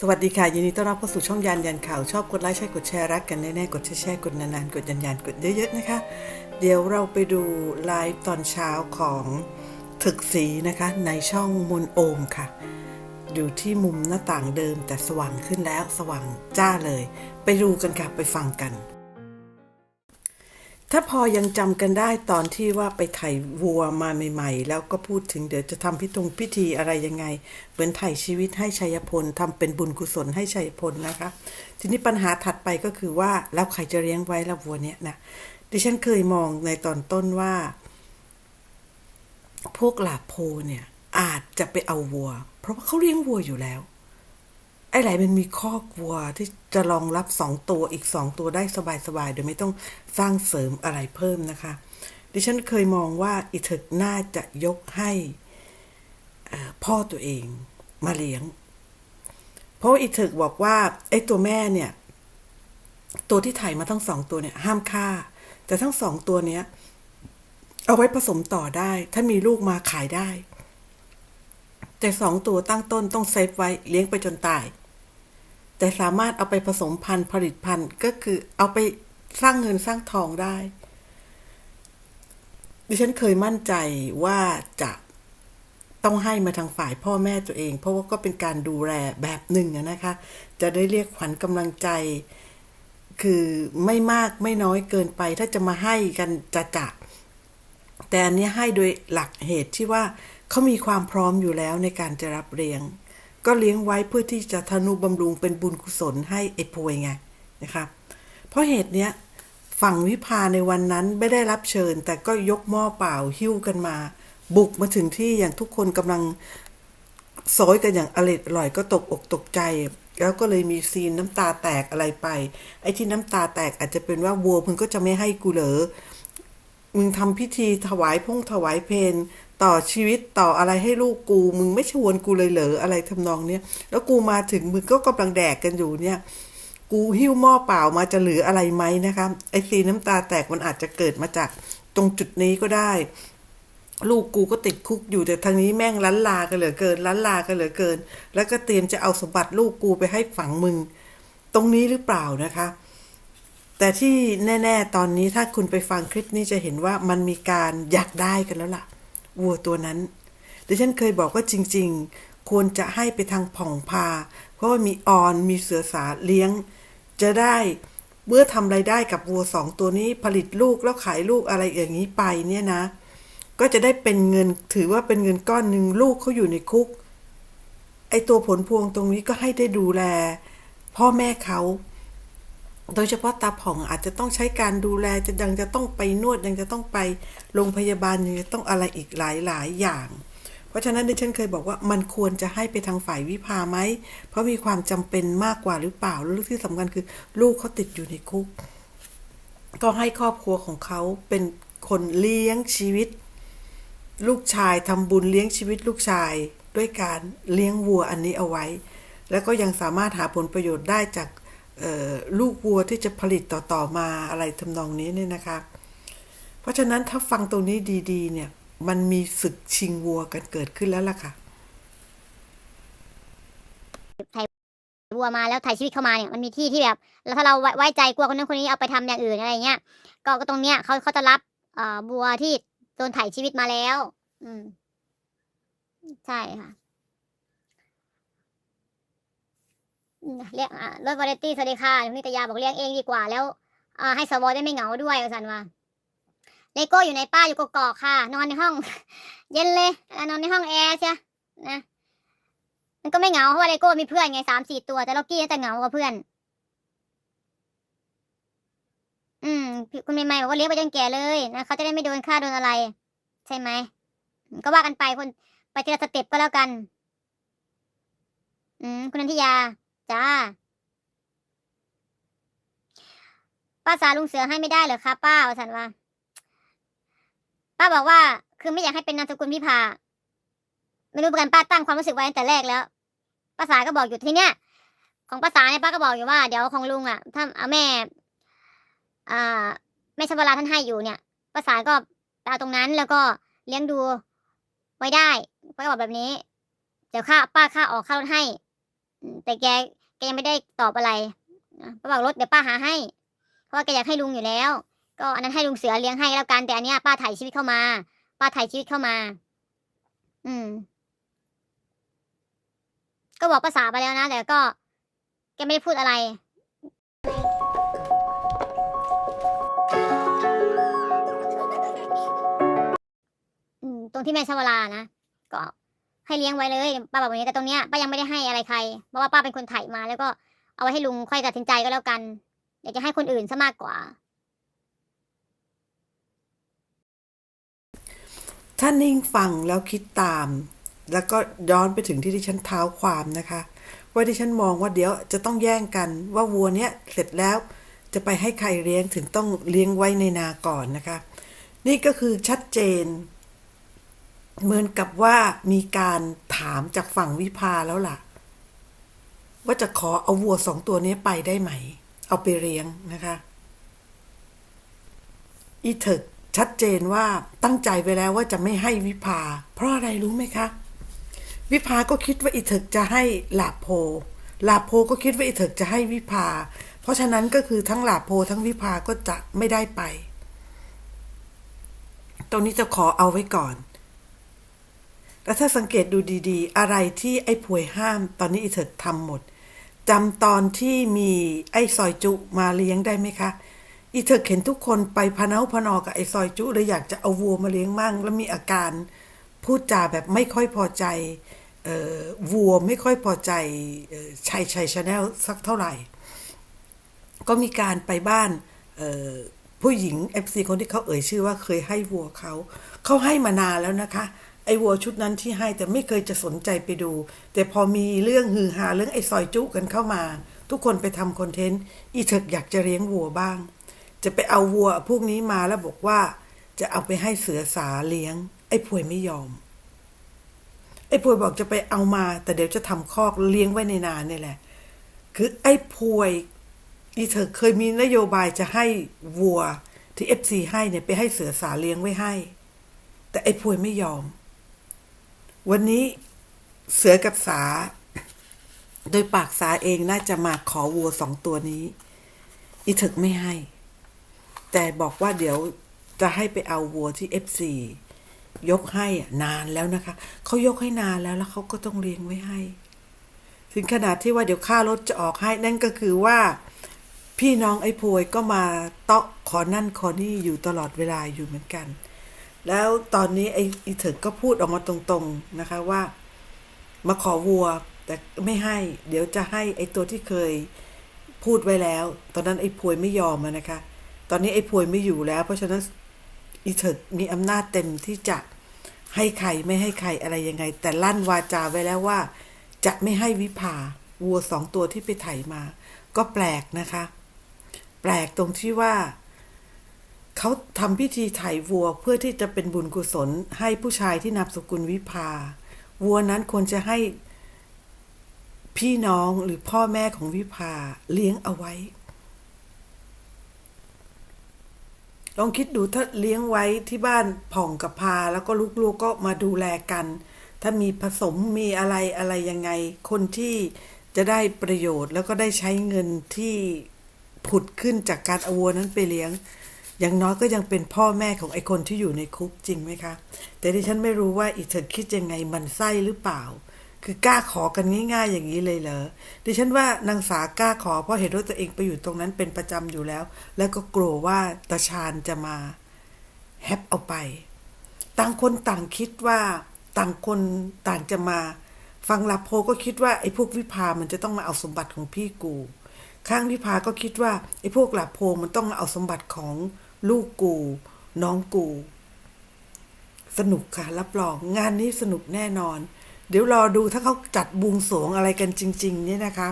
สวัสดีค่ะ ยินดีต้อนรับเข้าสู่ช่องยานยันข่าว ชอบกดไลค์ใช่กดแชร์รักกันแน่ๆกดแชร์แชร์กดนานๆ กดยันยันกดเยอะๆนะคะ เดี๋ยวเราไปดูไลฟ์ตอนเช้าของถึกสีนะคะ ในช่องมนโอมค่ะ อยู่ที่มุมหน้าต่างเดิมแต่สว่างขึ้นแล้วสว่างจ้าเลย ไปดูกันค่ะ ไปฟังกัน ถ้าพอยังจำกันได้ตอนที่ว่าไปไถ่วัวมาใหม่ ๆ แล้วก็พูดถึงเดี๋ยวจะทำพิธงพิธีอะไรยังไง เหมือนไถ่ชีวิตให้ชัยพลทำเป็นบุญกุศลให้ชัยพลนะคะ ทีนี้ปัญหาถัดไปก็คือว่าแล้วใครจะเลี้ยงไว้ละวัวเนี้ยนะดิฉันเคยมองในตอนต้นว่า พวกหลาโพเนี่ยอาจจะไปเอาวัว เพราะว่าเขาเลี้ยงวัวอยู่แล้ว ไอ้ไหลมันมีคอกวัวที่จะรองรับสองตัวอีกสองตัวได้สบายๆโดยไม่ต้องสร้างเสริมอะไรเพิ่มนะคะ ดิฉันเคยมองว่าอีเถึกน่าจะยกให้พ่อตัวเองมาเลี้ยง เพราะอีเถึกบอกว่าไอ้ตัวแม่เนี่ย ตัวที่ถ่ายมาทั้งสองตัวเนี่ย ห้ามฆ่า แต่ทั้งสองตัวเนี้ย เอาไว้ผสมต่อได้ ถ้ามีลูกมาขายได้แต่สองตัวตั้งต้นต้องเซฟไว้เลี้ยงไปจนตาย แต่สามารถเอาไปผสมพันธุ์ผลิตพันธุ์ก็คือเอาไปสร้างเงินสร้างทองได้ ดิฉันเคยมั่นใจว่าจะต้องให้มาทางฝ่ายพ่อแม่ตัวเอง เพราะว่าก็เป็นการดูแลแบบหนึ่งนะคะ จะได้เรียกขวัญกำลังใจ คือไม่มากไม่น้อยเกินไป ถ้าจะมาให้กันจะจะแต่อันนี้ให้โดยหลักเหตุที่ว่าเขามีความพร้อมอยู่แล้วในการจะรับเลี้ยง ก็เลี้ยงไว้เพื่อที่จะทนุบำรุงเป็นบุญกุศลให้ไอ้พวยไงนะคะเพราะเหตุเนี้ยฝั่งวิภาในวันนั้นไม่ได้รับเชิญ แต่ก็ยกหม้อเปล่าหิ้วกันมา บุกมาถึงที่อย่างทุกคนกำลังโซยกันอย่างอร่อยอร่อยก็ตกอกตกใจ แล้วก็เลยมีซีนน้ำตาแตกอะไรไป ไอ้ที่น้ำตาแตกอาจจะเป็นว่าวัวมึงก็จะไม่ให้กูเหรอมึงทำพิธีถวายพงถวายเพน ต่อชีวิตต่ออะไรให้ลูกกูมึงไม่ชวนกูเลยเหรออะไรทำนองเนี้ยแล้วกูมาถึงมึงก็กำลังแดกกันอยู่เนี่ย กูหิ้วหม้อเปล่ามาจะเหลืออะไรไหมนะคะไอ้ซีนน้ำตาแตกมันอาจจะเกิดมาจากตรงจุดนี้ก็ได้ ลูกกูก็ติดคุกอยู่แต่ทางนี้แม่งล้านลากันเหลือเกินล้านลากันเหลือเกิน แล้วก็เตรียมจะเอาสมบัติลูกกูไปให้ฝังมึง ตรงนี้หรือเปล่านะคะ แต่ที่แน่ ๆ ตอนนี้ถ้าคุณไปฟังคลิปนี้จะเห็นว่ามันมีการอยากได้กันแล้วล่ะ วัวตัวนั้นดิฉันเคยบอกว่าจริง ๆ ควรจะให้ไปทางผ่องพา เพราะว่ามีออนมีเสือสาเลี้ยง จะได้เมื่อทำไรายได้กับวัวสองตัวนี้ผลิตลูกแล้วขายลูกอะไรอย่างนี้ไปเนี่ยนะ ก็จะได้เป็นเงินถือว่าเป็นเงินก้อนหนึ่งลูกเขาอยู่ในคุก ไอตัวผลพวงตรงนี้ก็ให้ได้ดูแล พ่อแม่เขา โดยเฉพาะตาผ่องอาจจะต้องใช้การดูแลจะยังจะต้องไปนวดยังจะต้องไปโรงพยาบาลยังจะต้องอะไรอีกหลายหลายอย่าง เพราะฉะนั้นดิฉันเคยบอกว่ามันควรจะให้ไปทางฝ่ายวิภาไหม เพราะมีความจำเป็นมากกว่าหรือเปล่าแล้วที่สำคัญคือลูกเขาติดอยู่ในคุก ก็ให้ครอบครัวของเขาเป็นคนเลี้ยงชีวิต ลูกชายทำบุญเลี้ยงชีวิตลูกชายด้วยการเลี้ยงวัวอันนี้เอาไว้ แล้วก็ยังสามารถหาผลประโยชน์ได้จาก ลูกวัวที่จะผลิตต่อๆมาอะไรทำนองนี้เนี่ยนะคะ เพราะฉะนั้นถ้าฟังตรงนี้ดีๆ เนี่ยมันมีศึกชิงวัวกันเกิดขึ้นแล้วล่ะค่ะวัวมาแล้วถ่ายชีวิตเข้ามาเนี่ยมันมีที่ที่แบบแล้วถ้าเราไว้ไวใจกลัวคนนั้นคนนี้เอาไปทำอย่างอื่นอะไรเงี้ยก็ก็ตรงเนี้ยเขาเขาจะรับเอ่อวัวที่โดนไถ่ชีวิตมาแล้ว อืม ใช่ค่ะอืม เรียกอ่ารถวาไรตี้สวัสดีค่ะนิตยาบอกเลี้ยงเองดีกว่าแล้วอให้สวได้ไม่เหงาด้วยสันว่าเลโก้อยู่ในป้าอยู่กกอกค่ะ นอนในห้อง เย็นเลยนอนในห้องแอร์ใช่นะมันก็ไม่เหงาเพราะว่าเลโก้มีเพื่อนไงสามสี่ตัวแต่ล็อกกี้น่าจะเหงากว่าเพื่อน อืมคุณใหม่ๆบอกว่าเลี้ยงไปจนแก่เลยนะเขาจะได้ไม่โดนฆ่าโดนอะไร ใช่ไหมอืมก็ว่ากันไปคนไปทีละสเต็ปก็แล้วกัน อืมคุณนันทิยา จ้า ป้าสาลุงเสือให้ไม่ได้เหรอคะป้าว่าสันว่า ป้าบอกว่า คือไม่อยากให้เป็นนามสกุลพิพาไม่รู้เหมือนกันป้าตั้งความรู้สึกไว้ตั้งแต่แรกแล้วป้าสาก็บอกอยู่ที่เนี้ยของป้าสาเนี่ยป้าก็บอกอยู่ว่าเดี๋ยวของลุงอะถ้าเอาแม่อ่าแม่ชวลาท่านให้อยู่เนี่ยป้าสาก็เอาตรงนั้นแล้วก็เลี้ยงดูไว้ได้ป้าก็บอกแบบนี้ เดี๋ยวค่าป้าค่าออกค่ารถให้แต่แก แกยังไม่ได้ตอบอะไรป้าบอกรถเดี๋ยวป้าหาให้ เพราะว่าแกอยากให้ลุงอยู่แล้ว ก็อันนั้นให้ลุงเสือเลี้ยงให้แล้วกันแต่อันเนี้ยป้าถ่ายชีวิตเข้ามา ป้าถ่ายชีวิตเข้ามา อืม ก็บอกภาษาไปแล้วนะแต่ก็ แกไม่ได้พูดอะไรอืมตรงที่แม่ชวลานะก็ ให้เลี้ยงไว้เลยป้าบอกแบบนี้แต่ตรงเนี้ยป้ายังไม่ได้ให้อะไรใครเพราะว่าป้าเป็นคนไถ่มา แล้วก็เอาไว้ให้ลุงค่อยตัดสินใจก็แล้วกันอยากจะให้คนอื่นซะมากกว่าถ้านิ่งฟังแล้วคิดตาม แล้วก็ย้อนไปถึงที่ที่ฉันเท้าความนะคะ ว่าที่ฉันมองว่าเดี๋ยวจะต้องแย่งกันว่าวัวเนี้ยเสร็จแล้วจะไปให้ใครเลี้ยงถึงต้องเลี้ยงไว้ในนาก่อนนะคะ นี่ก็คือชัดเจน เหมือนกับว่ามีการถามจากฝั่งวิภาแล้วล่ะ ว่าจะขอเอาวัวสองตัวนี้ไปได้ไหม เอาไปเลี้ยงนะคะ อีเถิกชัดเจนว่าตั้งใจไว้แล้วว่าจะไม่ให้วิภาเพราะอะไรรู้ไหมคะ วิภาก็คิดว่าอีเถิกจะให้ลาโพลาโพก็คิดว่าอีเถิกจะให้วิภาเพราะฉะนั้นก็คือทั้งลาโพทั้งวิภาก็จะไม่ได้ไป ตรงนี้จะขอเอาไว้ก่อน แต่ถ้าสังเกตดูดีๆ อะไรที่ไอ้ผวยห้าม ตอนนี้อีเถิกทำหมดจำตอนที่มีไอ้ซอยจุมาเลี้ยงได้ไหมคะ อีเถิกเห็นทุกคนไปพะเนาพะนอกับไอ้ซอยจุเลยอยากจะเอาวัวมาเลี้ยงมั่ง แล้วมีอาการพูดจาแบบไม่ค่อยพอใจออวัวไม่ค่อยพอใจออชัยชัยชาแนลสักเท่าไหร่ ก็มีการไปบ้านผู้หญิง FC คนที่เขาเอ่ยชื่อว่าเคยให้วัวเขา เขาให้มานานแล้วนะคะ ไอ้วัวชุดนั้นที่ให้แต่ไม่เคยจะสนใจไปดู แต่พอมีเรื่องฮือฮาเรื่องไอ้ซอยจุกันเข้ามา ทุกคนไปทำคอนเทนต์อีเถิกอยากจะเลี้ยงวัวบ้าง จะไปเอาวัวพวกนี้มาแล้วบอกว่า จะเอาไปให้เสือสาเลี้ยง ไอ้พวยไม่ยอม ไอ้พวยบอกจะไปเอามา แต่เดี๋ยวจะทำคอกเลี้ยงไว้ในนาเนี่ยแหละ คือไอ้พวยอีเธอเคยมีนโยบายจะให้วัวที่เอฟซีให้เนี่ยไปให้เสือสาเลี้ยงไว้ให้ แต่ไอ้พวยไม่ยอม วันนี้เสือกับสา โดยปากสาเองน่าจะมาขอวัวสองตัวนี้ อีถึกไม่ให้ แต่บอกว่าเดี๋ยวจะให้ไปเอาวัวที่ F4 ยกให้นานแล้วนะคะ เขายกให้นานแล้วแล้วเขาก็ต้องเลี้ยงไว้ให้ ถึงขนาดที่ว่าเดี๋ยวค่ารถจะออกให้ นั่นก็คือว่า พี่น้องไอ้พวยก็มาเตาะขอนั่นขอนี่อยู่ตลอดเวลาอยู่เหมือนกัน แล้วตอนนี้ไอ้อีเถิกก็พูดออกมาตรงๆนะคะว่า มาขอวัวแต่ไม่ให้ เดี๋ยวจะให้ไอ้ตัวที่เคยพูดไว้แล้ว ตอนนั้นไอ้พวยไม่ยอมนะคะ ตอนนี้ไอ้พวยไม่อยู่แล้ว เพราะฉะนั้นอีเถิดมีอำนาจเต็มที่จะให้ใครไม่ให้ใครอะไรยังไง แต่ลั่นวาจาไว้แล้วว่า จะไม่ให้วิภาวัวสองตัวที่ไปไถมา ก็แปลกนะคะ แปลกตรงที่ว่า เขาทำพิธีไถวัวเพื่อที่จะเป็นบุญกุศล ให้ผู้ชายที่นามสกุลวิภา วัวนั้นควรจะให้พี่น้องหรือพ่อแม่ของวิภาเลี้ยงเอาไว้ ลองคิดดูถ้าเลี้ยงไว้ที่บ้านผ่องกับพาแล้วก็ลูกๆก็มาดูแลกัน ถ้ามีผสมมีอะไรอะไรยังไง คนที่จะได้ประโยชน์แล้วก็ได้ใช้เงินที่ผุดขึ้นจากการเอาวัวนั้นไปเลี้ยง อย่างน้อยก็ยังเป็นพ่อแม่ของไอ้คนที่อยู่ในคุกจริงไหมคะ แต่ดิฉันไม่รู้ว่าอีเธอคิดยังไงมันไส้หรือเปล่า คือกล้าขอกันง่ายๆอย่างนี้เลยเหรอดิฉันว่านางสากล้าขอเพราะเห็นว่าตัวเองไปอยู่ตรงนั้นเป็นประจำอยู่แล้ว แล้วก็กลัวว่าตาชาญจะมาแฮปเอาไป ต่างคนต่างคิดว่าต่างคนต่างจะมาฟังลาโพก็คิดว่าไอ้พวกวิภามันจะต้องมาเอาสมบัติของพี่กู ข้างวิภาก็คิดว่าไอ้พวกลาโพมันต้องมาเอาสมบัติของ ลูกกู น้องกู สนุกค่ะ รับรองงานนี้สนุกแน่นอน เดี๋ยวรอดูถ้าเขาจัดบวงสรวงอะไรกันจริง ๆ เนี่ยนะคะ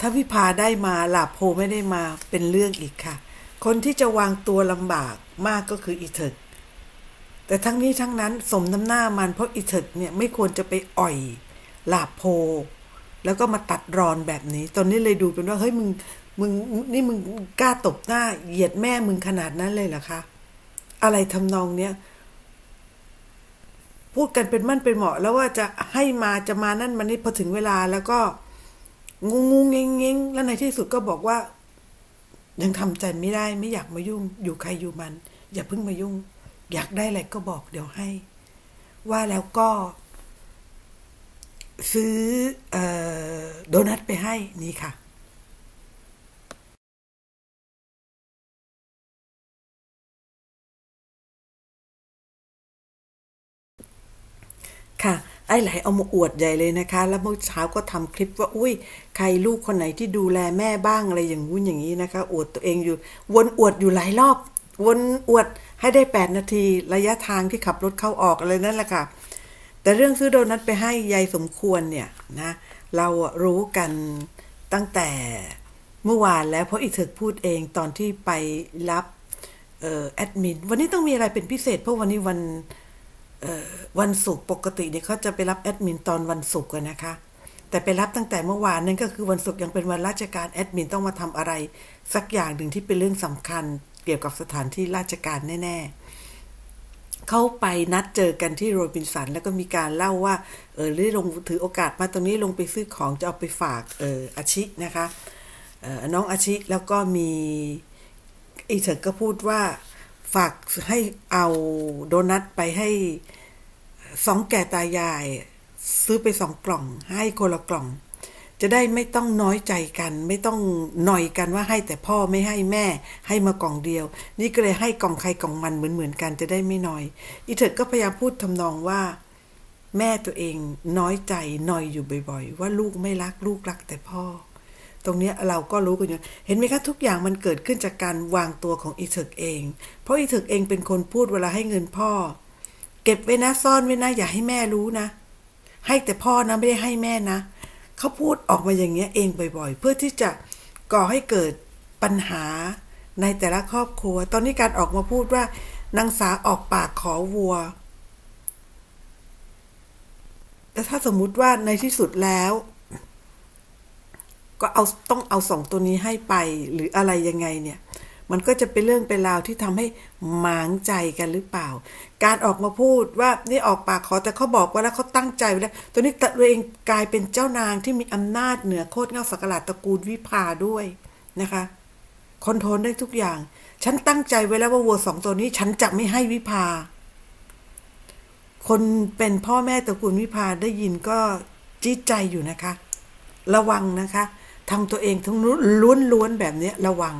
ถ้าวิภาได้มาลาโพไม่ได้มาเป็นเรื่องอีกค่ะ คนที่จะวางตัวลำบากมากก็คืออีเถิกแต่ทั้งนี้ทั้งนั้นสมน้ำหน้ามันเพราะอีเถิกเนี่ยไม่ควรจะไปอ่อยลาโพแล้วก็มาตัดรอนแบบนี้ ตอนนี้เลยดูเป็นว่า เฮ้ยมึง มึงนี่มึงกล้าตบหน้าเหยียดแม่มึงขนาดนั้นเลยเหรอคะ อะไรทำนองเนี้ยพูดกันเป็นมั่นเป็นเหมาะ แล้วว่าจะให้มาจะมานั่นมานี่พอถึงเวลาแล้วก็งูงูเงงเงงแล้วในที่สุดก็บอกว่า ยังทำใจไม่ได้ไม่อยากมายุ่ง อยู่ใครอยู่มัน อย่าเพิ่งมายุ่ง อยากได้อะไรก็บอกเดี๋ยวให้ ว่าแล้วก็ ซื้อออโดนัทไปให้นี่ค่ะ ค่ะ ไอ้ไหลเอามาอวดใหญ่เลยนะคะ แล้วเมื่อเช้าก็ทำคลิปว่า อุ้ย ใครลูกคนไหนที่ดูแลแม่บ้างอะไรอย่างงู้นอย่างนี้นะคะ อวดตัวเองอยู่ วนอวดอยู่หลายรอบ วนอวดให้ได้ 8 นาที ระยะทางที่ขับรถเข้าออกอะไรนั่นแหละค่ะ แต่เรื่องซื้อโดนัทไปให้ยายสมควรเนี่ยนะ เรารู้กันตั้งแต่เมื่อวานแล้วเพราะอีเถิกพูดเองตอนที่ไปรับออแอดมิน วันนี้ต้องมีอะไรเป็นพิเศษเพราะวันนี้วัน วันศุกร์ปกติเนี่ยเขาจะไปรับแอดมินตอนวันศุกร์นะคะ แต่ไปรับตั้งแต่เมื่อวานนั่นก็คือวันศุกร์ยังเป็นวันราชการแอดมินต้องมาทำอะไร สักอย่างหนึ่งที่เป็นเรื่องสำคัญ เกี่ยวกับสถานที่ราชการแน่ ๆ เขาไปนัดเจอกันที่โรบินสันแล้วก็มีการเล่าว่า เออได้ลงถือโอกาสมาตรงนี้ลงไปซื้อของจะเอาไปฝากเอออาชินะคะเออน้องอาชิแล้วก็มีอีเถิกก็พูดว่า ฝากให้เอาโดนัทไปให้สองแก่ตายาย ซื้อไปสองกล่อง ให้คนละกล่อง จะได้ไม่ต้องน้อยใจกัน ไม่ต้องหน่อยกันว่าให้แต่พ่อไม่ให้แม่ ให้มากล่องเดียว นี่ก็เลยให้กล่องใครกล่องมันเหมือนเหมือนกันจะได้ไม่น้อย อีเถิดก็พยายามพูดทำนองว่าแม่ตัวเองน้อยใจหน่อยอยู่บ่อย ๆ ว่าลูกไม่รักลูกรักแต่พ่อ ตรงนี้เราก็รู้กันอยู่เห็นไหมคะทุกอย่างมันเกิดขึ้นจากการวางตัวของอีเถิกเอง เพราะอีเถิกเองเป็นคนพูดเวลาให้เงินพ่อ เก็บไว้นะซ่อนไว้นะอย่าให้แม่รู้นะ ให้แต่พ่อนะไม่ได้ให้แม่นะเขาพูดออกมาอย่างเงี้ยเองบ่อย ๆ เพื่อที่จะก่อให้เกิดปัญหาในแต่ละครอบครัว ตอนนี้การออกมาพูดว่านางสาออกปากขอวัวแต่ถ้าสมมุติว่าในที่สุดแล้ว ก็เอาต้องเอาสองตัวนี้ให้ไปหรืออะไรยังไงเนี่ย มันก็จะเป็นเรื่องเป็นราวที่ทำให้หมางใจกันหรือเปล่า การออกมาพูดว่านี่ออกปากขอแต่เขาบอกว่าแล้วเขาตั้งใจไว้แล้วตัวนี้ตัวเองกลายเป็นเจ้านางที่มีอำนาจเหนือโคตรเงาสักหลาดตระกูลวิภาด้วยนะคะคอนโทรลได้ทุกอย่าง ฉันตั้งใจไว้แล้วว่าวัวสองตัวนี้ ฉันจะไม่ให้วิภา คนเป็นพ่อแม่ตระกูลวิภาได้ยินก็จี๊ดใจอยู่นะคะ ระวังนะคะ ทำตัวเองทั้งล้วนๆแบบนี้ระวัง